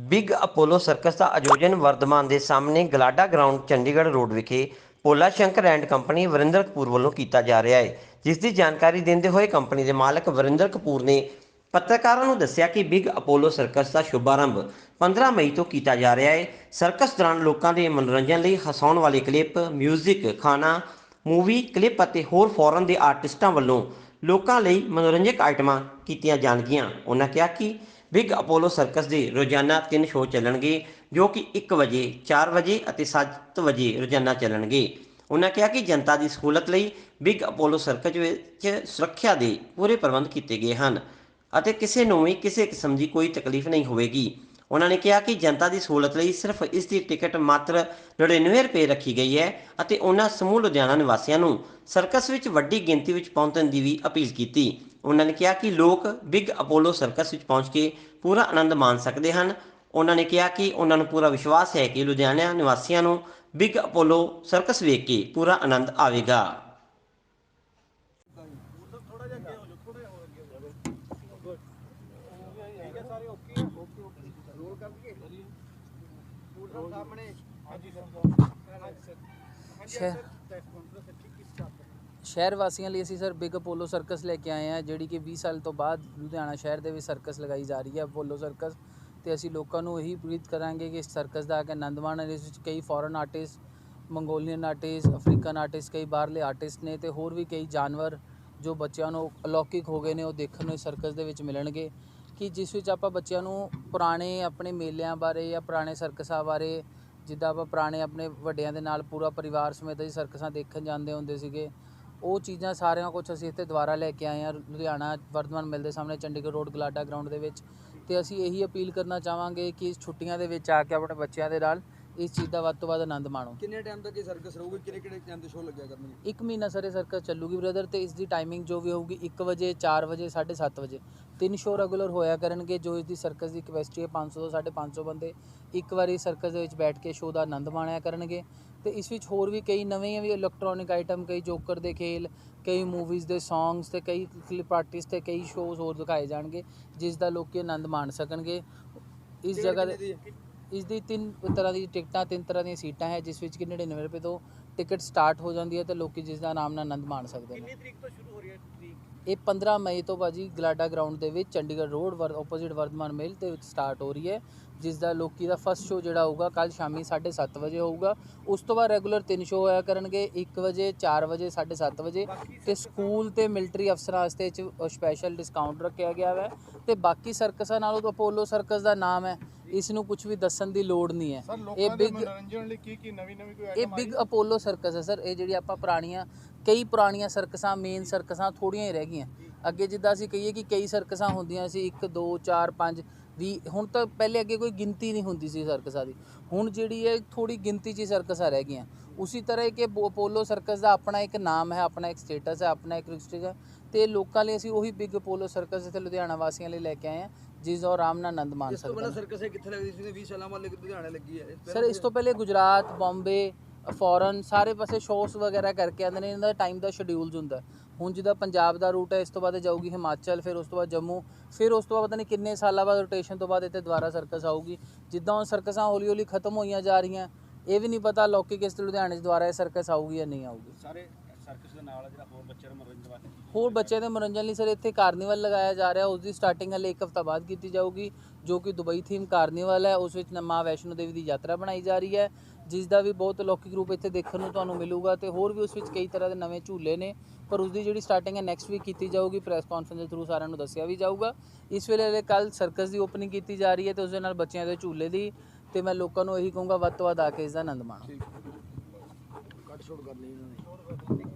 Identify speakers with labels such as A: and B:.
A: Big Apollo circus ਦਾ ਆਯੋਜਨ ਵਰਧਮਾਨ ਦੇ ਸਾਹਮਣੇ ਗਲਾਡਾ ਗਰਾਊਂਡ, ਚੰਡੀਗੜ੍ਹ ਰੋਡ ਵਿਖੇ ਪੋਲਾ ਸ਼ੰਕਰ ਐਂਡ ਕੰਪਨੀ ਵਰਿੰਦਰ ਕਪੂਰ ਵੱਲੋਂ ਕੀਤਾ ਜਾ ਰਿਹਾ ਹੈ। ਜਿਸ ਦੀ ਜਾਣਕਾਰੀ ਦਿੰਦੇ ਹੋਏ ਕੰਪਨੀ ਦੇ ਮਾਲਕ ਵਰਿੰਦਰ ਕਪੂਰ ਨੇ ਪੱਤਰਕਾਰਾਂ ਨੂੰ ਦੱਸਿਆ ਕਿ ਬਿਗ ਅਪੋਲੋ ਸਰਕਸ ਦਾ ਸ਼ੁਭਾਰੰਭ 15 ਮਈ ਤੋਂ ਕੀਤਾ ਜਾ ਰਿਹਾ ਹੈ। ਸਰਕਸ ਦੌਰਾਨ ਲੋਕਾਂ ਦੇ ਮਨੋਰੰਜਨ ਲਈ ਹਸਾਉਣ ਵਾਲੇ ਕਲਿੱਪ 뮤직 ਖਾਣਾ, ਮੂਵੀ ਕਲਿੱਪ ਅਤੇ ਹੋਰ ਫੋਰਨ ਦੇ ਆਰਟਿਸਟਾਂ ਵੱਲੋਂ ਲੋਕਾਂ ਲਈ ਮਨੋਰੰਜਕ ਆਈਟਮਾਂ ਕੀਤੀਆਂ ਜਾਣਗੀਆਂ। ਉਹਨਾਂ ਕਿਹਾ ਕਿ ਬਿਗ ਅਪੋਲੋ ਸਰਕਸ ਦੇ ਰੋਜ਼ਾਨਾ ਤਿੰਨ ਸ਼ੋਅ ਚੱਲਣਗੇ, ਜੋ ਕਿ 1 ਵਜੇ 4 ਵਜੇ ਅਤੇ 7 ਵਜੇ ਰੋਜ਼ਾਨਾ ਚੱਲਣਗੇ। ਉਹਨਾਂ ਕਿਹਾ ਕਿ ਜਨਤਾ ਦੀ ਸਹੂਲਤ ਲਈ ਬਿਗ ਅਪੋਲੋ ਸਰਕਸ ਵਿੱਚ ਸੁਰੱਖਿਆ ਦੇ ਪੂਰੇ ਪ੍ਰਬੰਧ ਕੀਤੇ ਗਏ ਹਨ ਅਤੇ ਕਿਸੇ ਨੂੰ ਵੀ ਕਿਸੇ ਕਿਸਮ ਦੀ ਕੋਈ ਤਕਲੀਫ ਨਹੀਂ ਹੋਵੇਗੀ। ਉਹਨਾਂ ਨੇ ਕਿਹਾ ਕਿ ਜਨਤਾ ਦੀ ਸਹੂਲਤ ਲਈ ਸਿਰਫ ਇਸ ਦੀ ਟਿਕਟ ਮਾਤਰ 99 ਰੁਪਏ ਰੱਖੀ ਗਈ ਹੈ ਅਤੇ ਉਹਨਾਂ ਸਮੂਹ ਲੁਧਿਆਣਾ ਨਿਵਾਸੀਆਂ ਨੂੰ ਸਰਕਸ ਵਿੱਚ ਵੱਡੀ ਗਿਣਤੀ ਵਿੱਚ ਪਹੁੰਚਣ ਦੀ ਵੀ ਅਪੀਲ ਕੀਤੀ। ਉਹਨਾਂ ਨੇ ਕਿਹਾ ਕਿ ਲੋਕ ਬਿਗ ਅਪੋਲੋ ਸਰਕਸ ਵਿੱਚ ਪਹੁੰਚ ਕੇ ਪੂਰਾ ਆਨੰਦ ਮਾਣ ਸਕਦੇ ਹਨ। ਉਹਨਾਂ ਨੇ ਕਿਹਾ ਕਿ ਉਹਨਾਂ ਨੂੰ ਪੂਰਾ ਵਿਸ਼ਵਾਸ ਹੈ ਕਿ ਲੁਧਿਆਣਾ ਨਿਵਾਸੀਆਂ ਨੂੰ ਬਿਗ ਅਪੋਲੋ ਸਰਕਸ ਵੇਖ ਕੇ ਪੂਰਾ ਆਨੰਦ ਆਵੇਗਾ।
B: ਸ਼ਹਿਰ ਸ਼ਹਿਰ ਵਾਸੀਆਂ ਲਈ ਅਸੀਂ ਸਰ ਬਿਗ ਅਪੋਲੋ ਸਰਕਸ ਲੈ ਕੇ ਆਏ ਹਾਂ, ਜਿਹੜੀ ਕਿ 20 ਸਾਲ ਤੋਂ ਬਾਅਦ ਲੁਧਿਆਣਾ ਸ਼ਹਿਰ ਦੇ ਵਿੱਚ ਸਰਕਸ ਲਗਾਈ ਜਾ ਰਹੀ ਹੈ ਅਪੋਲੋ ਸਰਕਸ ਤੇ ਅਸੀਂ ਲੋਕਾਂ ਨੂੰ ਇਹੀ ਪ੍ਰੇਰਿਤ ਕਰਾਂਗੇ ਕਿ ਇਸ ਸਰਕਸ ਦਾ ਆ ਕੇ ਆਨੰਦ ਮਾਣਨ ਇਸ ਵਿੱਚ ਕਈ foreign artist Mongolian artist African artist ਕਈ ਬਾਹਰਲੇ ਆਰਟਿਸਟ ਨੇ ਤੇ ਹੋਰ ਵੀ ਕਈ ਜਾਨਵਰ ਜੋ ਬੱਚਿਆਂ ਨੂੰ ਅਲੌਕਿਕ ਹੋ ਗਏ ਨੇ, ਉਹ ਦੇਖਣ ਨੂੰ ਇਸ ਸਰਕਸ ਦੇ ਵਿੱਚ ਮਿਲਣਗੇ। ਕਿ ਜਿਸ ਵਿੱਚ ਆਪਾਂ ਬੱਚਿਆਂ ਨੂੰ ਪੁਰਾਣੇ ਆਪਣੇ ਮੇਲਿਆਂ ਬਾਰੇ ਜਾਂ ਪੁਰਾਣੇ ਸਰਕਸਾਂ ਬਾਰੇ, ਜਿੱਦਾਂ ਆਪਾਂ ਪੁਰਾਣੇ ਆਪਣੇ ਵੱਡਿਆਂ ਦੇ ਨਾਲ ਪੂਰਾ ਪਰਿਵਾਰ ਸਮੇਤ ਅਸੀਂ ਸਰਕਸਾਂ ਦੇਖਣ ਜਾਂਦੇ ਹੁੰਦੇ ਸੀਗੇ। ਉਹ ਚੀਜ਼ਾਂ ਸਾਰਿਆਂ ਕੁਝ ਅਸੀਂ ਇੱਥੇ ਦੁਬਾਰਾ ਲੈ ਕੇ ਆਏ ਹਾਂ। ਲੁਧਿਆਣਾ, ਵਰਧਮਾਨ ਮਿਲ ਦੇ ਸਾਹਮਣੇ, ਚੰਡੀਗੜ੍ਹ ਰੋਡ, ਗਲਾਡਾ ਗਰਾਊਂਡ ਦੇ ਵਿੱਚ। ਤੇ ਅਸੀਂ ਇਹੀ ਅਪੀਲ ਕਰਨਾ ਚਾਹਾਂਗੇ ਕਿ ਛੁੱਟੀਆਂ ਦੇ ਵਿੱਚ ਆ ਕੇ ਆਪਣੇ ਬੱਚਿਆਂ ਦੇ ਨਾਲ ਇਸ ਚੀਜ਼ ਦਾ ਵੱਧ ਤੋਂ ਵੱਧ ਆਨੰਦ ਮਾਣੋ।
C: ਕਿੰਨੇ ਟਾਈਮ ਤੱਕ ਇਹ ਸਰਕਸ ਰਹੂਗੀ? ਕਿਹੜੇ ਕਿਹੜੇ ਟਾਈਮ ਤੇ ਸ਼ੋਅ ਲੱਗਿਆ ਕਰਨਗੇ?
B: ਇੱਕ ਮਹੀਨਾ ਸਰ ਸਰਕਸ ਚੱਲੂਗੀ ਬ੍ਰਦਰ ਤੇ ਇਸ ਦੀ ਟਾਈਮਿੰਗ ਜੋ ਵੀ ਹੋਊਗੀ 1 ਵਜੇ 4 ਵਜੇ 7:30 ਵਜੇ। ਤਿੰਨ ਸ਼ੋਅ ਰੈਗੂਲਰ ਹੋਇਆ ਕਰਨਗੇ ਜੋ ਇਸ ਦੀ ਸਰਕਸ ਦੀ ਕਪੈਸਿਟੀ ਹੈ 500 ਤੋਂ 550 ਬੰਦੇ। ਇੱਕ ਵਾਰੀ ਸਰਕਸ ਦੇ ਵਿੱਚ ਬੈਠ ਕੇ ਸ਼ੋਅ ਦਾ ਆਨੰਦ ਮਾਣਿਆ ਕਰਨਗੇ। ਤੇ ਇਸ ਵਿੱਚ ਹੋਰ ਵੀ ਕਈ ਨਵੇਂ ਵੀ ਇਲੈਕਟ੍ਰੋਨਿਕ ਆਈਟਮ ਕਈ ਜੋਕਰ ਦੇ ਖੇਲ ਕਈ ਮੂਵੀਜ਼ ਦੇ ਸੌਂਗਸ ਤੇ ਕਈ ਕਲਿੱਪ ਆਰਟਿਸਟ ਤੇ ਕਈ ਸ਼ੋਅਜ਼ ਹੋਰ ਦਿਖਾਏ ਜਾਣਗੇ ਜਿਸ ਦਾ ਲੋਕੀ ਆਨੰਦ ਮਾਣ ਸਕਣਗੇ। ਇਸ ਜਗ੍ਹਾ ਦੇ ਇਸ ਦੀ ਤਿੰਨ ਤਰ੍ਹਾਂ ਦੀ ਟਿਕਟਾਂ ਤਿੰਨ ਤਰ੍ਹਾਂ ਦੀਆਂ ਸੀਟਾਂ ਹੈ ਜਿਸ ਵਿੱਚ ਕਿ 99 ਰੁਪਏ ਤੋਂ ਟਿਕਟ ਸਟਾਰਟ ਹੋ ਜਾਂਦੀ ਹੈ ਤੇ ਲੋਕੀ ਜਿਸ ਦਾ ਆਰਾਮ ਨਾਲ ਆਨੰਦ ਮਾਣ ਸਕਦੇ ਨੇ।
C: ਤਰੀਕ ਤੋਂ ਸ਼ੁਰੂ ਹੋ ਰਹੀ ਹੈ ਤਰੀਕ?
B: ਇਹ 15 ਮਈ ਤੋਂ ਬਾਜੀ ਗਲਾਡਾ ਗਰਾਊਂਡ ਦੇ ਵਿੱਚ ਚੰਡੀਗੜ੍ਹ ਰੋਡ ਵਰ ਆਪੋਜ਼ਿਟ ਵਰਧਮਾਨ ਮਿਲ ਦੇ ਵਿੱਚ ਸਟਾਰਟ ਹੋ ਰਹੀ ਹੈ ਜਿਸ ਦਾ ਲੋਕੀ ਦਾ ਫਸਟ ਸ਼ੋਅ ਜਿਹੜਾ ਹੋਊਗਾ ਕੱਲ ਸ਼ਾਮੀ 7:30 ਵਜੇ ਹੋਊਗਾ। ਉਸ ਤੋਂ ਬਾਅਦ ਰੈਗੂਲਰ ਤਿੰਨ ਸ਼ੋਅ ਹੋਇਆ ਕਰਨਗੇ 1 ਵਜੇ 4 ਵਜੇ 7:30 ਵਜੇ ਤੇ ਸਕੂਲ ਤੇ ਮਿਲਟਰੀ ਅਫਸਰਾਂ ਵਾਸਤੇ ਚ ਸਪੈਸ਼ਲ ਡਿਸਕਾਊਂਟ ਰੱਖਿਆ ਗਿਆ ਹੈ ਤੇ ਬਾਕੀ ਸਰਕਸਾਂ ਨਾਲੋਂ ਤਾਂ ਅਪੋਲੋ ਸਰਕਸ ਦਾ ਨਾਮ ਹੈ। ਇਸ ਨੂੰ ਕੁਝ ਵੀ ਦੱਸਣ ਦੀ ਲੋੜ ਨਹੀਂ ਹੈ। ਇਹ ਬਿਗ
D: ਮਨੋਰੰਜਨ ਲਈ ਕੀ ਕੀ ਨਵੀਂ ਨਵੀਂ ਕੋਈ
B: ਇਹ ਬਿਗ ਅਪੋਲੋ ਸਰਕਸ ਹੈ ਸਰ। ਇਹ ਜਿਹੜੀ ਆਪਾਂ ਪੁਰਾਣੀਆਂ ਕਈ ਪੁਰਾਣੀਆਂ ਸਰਕਸਾਂ ਮੇਨ ਸਰਕਸਾਂ ਥੋੜੀਆਂ ਹੀ ਰਹਿ ਗਈਆਂ। ਅੱਗੇ ਜਿੱਦਾਂ ਅਸੀਂ ਕਹੀਏ ਕਿ ਕਈ ਸਰਕਸਾਂ ਹੁੰਦੀਆਂ ਸੀ 1 2 4 5 20 ਹੁਣ ਤਾਂ ਪਹਿਲੇ ਅੱਗੇ ਕੋਈ ਗਿਣਤੀ ਨਹੀਂ ਹੁੰਦੀ ਸੀ ਸਰਕਸਾਂ ਦੀ। ਹੁਣ ਜਿਹੜੀ ਹੈ ਥੋੜੀ ਗਿਣਤੀ 'ਚ ਸਰਕਸਾਂ ਰਹਿ ਗਈਆਂ। ਉਸੇ ਤਰ੍ਹਾਂ ਕਿ ਅਪੋਲੋ ਸਰਕਸ ਦਾ ਆਪਣਾ ਇੱਕ ਨਾਮ ਹੈ ਆਪਣਾ ਇੱਕ ਸਟੇਟਸ ਹੈ ਆਪਣਾ ਇੱਕ ਰਿਸਟ੍ਰਿਕ ਹੈ। ਤੇ ਲੋਕਾਂ ਲਈ ਅਸੀਂ ਉਹੀ ਬਿਗ ਅਪੋਲੋ ਸਰਕਸ ਇੱਥੇ ਲੁਧਿਆਣਾ ਵਾਸੀਆਂ ਲਈ ਲੈ ਕੇ ਆਏ ਹਾਂ। ਜਿਸ ਦਾ ਉਹ ਆਰਾਮ ਨਾਲ ਆਨੰਦ ਮਾਣ
C: ਇਸ ਤੋਂ
B: ਸਕਦੇ
C: ਪਹਿਲਾਂ ਸਰਕਸ ਇਹ ਕਿੱਥੇ ਲੱਗਦੀ ਸੀ? 20 ਸਾਲਾਂ ਬਾਅਦ ਲੱਗ- ਲੁਧਿਆਣੇ ਲੱਗੀ ਹੈ।
B: ਸਰ ਇਸ ਤੋਂ ਪਹਿਲੇ ਗੁਜਰਾਤ ਬੰਬੇ ਫੋਰਨ ਸਾਰੇ ਪਾਸੇ ਸ਼ੋਅਸ ਵਗੈਰਾ ਕਰਕੇ ਆਉਂਦੇ ਨੇ। ਇਹਨਾਂ ਦਾ ਟਾਈਮ ਦਾ ਸ਼ਡਿਊਲਸ ਹੁੰਦਾ। ਹੁਣ ਜਿੱਦਾਂ ਪੰਜਾਬ ਦਾ ਰੂਟ ਹੈ ਇਸ ਤੋਂ ਬਾਅਦ ਇਹ ਜਾਊਗੀ ਹਿਮਾਚਲ ਫਿਰ ਉਸ ਤੋਂ ਬਾਅਦ ਜੰਮੂ ਫਿਰ ਉਸ ਤੋਂ ਬਾਅਦ ਪਤਾ ਨਹੀਂ ਕਿੰਨੇ ਸਾਲਾਂ ਬਾਅਦ ਰੋਟੇਸ਼ਨ ਤੋਂ ਬਾਅਦ ਇੱਥੇ ਦੁਬਾਰਾ ਸਰਕਸ ਆਊਗੀ। ਜਿੱਦਾਂ ਹੁਣ ਸਰਕਸਾਂ ਹੌਲੀ ਹੌਲੀ ਖਤਮ ਹੋਈਆਂ ਜਾ ਰਹੀਆਂ ਇਹ ਵੀ ਨਹੀਂ ਪਤਾ ਲੋਕੀ ਕਿਸ ਲੁਧਿਆਣੇ 'ਚ ਦੁਬਾਰਾ ਇਹ ਸਰਕਸ ਆਊਗੀ ਜਾਂ ਨਹੀਂ ਆਊਗੀ।
C: ਸਾਰੇ ਸਰਕਸ ਦੇ ਨਾਲ ਜਿਹੜਾ ਹੋਰ ਬੱਚਿਆਂ ਨੂੰ ਮਨੋਰੰਜਨ ਵਾਸਤੇ
B: ਹੋਰ ਬੱਚਿਆਂ ਦੇ ਮਨੋਰੰਜਨ ਲਈ ਸਰ ਇੱਥੇ ਕਾਰਨੀਵਲ ਲਗਾਇਆ ਜਾ ਰਿਹਾ। ਉਸ ਦੀ ਸਟਾਰਟਿੰਗ ਹਲੇ ਇੱਕ ਹਫ਼ਤਾ ਬਾਅਦ ਕੀਤੀ ਜਾਊਗੀ ਜੋ ਕਿ ਦੁਬਈ ਥੀਮ ਕਾਰਨੀਵਲ ਹੈ। ਉਸ ਵਿੱਚ ਮਾਂ ਵੈਸ਼ਨੋ ਦੇਵੀ ਦੀ ਯਾਤਰਾ ਬਣਾਈ ਜਾ ਰਹੀ ਹੈ ਜਿਸ ਦਾ ਵੀ ਬਹੁਤ ਲੌਕਿਕ ਰੂਪ ਇੱਥੇ ਦੇਖਣ ਨੂੰ ਤੁਹਾਨੂੰ ਮਿਲੂਗਾ ਤੇ ਹੋਰ ਵੀ ਉਸ ਵਿੱਚ ਕਈ ਤਰ੍ਹਾਂ ਦੇ ਨਵੇਂ ਝੂਲੇ ਨੇ। ਪਰ ਉਸ ਦੀ ਜਿਹੜੀ ਸਟਾਰਟਿੰਗ ਹੈ ਨੈਕਸਟ ਵੀਕ ਕੀਤੀ ਜਾਊਗੀ। ਪ੍ਰੈਸ ਕਾਨਫਰੰਸ ਦੇ ਥਰੂ ਸਾਰਿਆਂ ਨੂੰ ਦੱਸਿਆ ਵੀ ਜਾਊਗਾ। ਇਸ ਵੇਲੇ ਕੱਲ ਸਰਕਸ ਦੀ ਓਪਨਿੰਗ ਕੀਤੀ ਜਾ ਰਹੀ ਹੈ ਤੇ ਉਸ ਦੇ ਨਾਲ ਬੱਚਿਆਂ ਦੇ ਝੂਲੇ ਦੀ ਤੇ ਮੈਂ ਲੋਕਾਂ ਨੂੰ ਇਹੀ ਕਹੂੰਗਾ ਵੱਧ ਤੋਂ ਵੱਧ ਆ ਕੇ ਇਸ ਦਾ ਆਨੰਦ ਮਾਣੋ।
C: ਕੱਟ ਛੋੜ ਕਰ ਲਈ ਇਹਨਾਂ ਨੇ।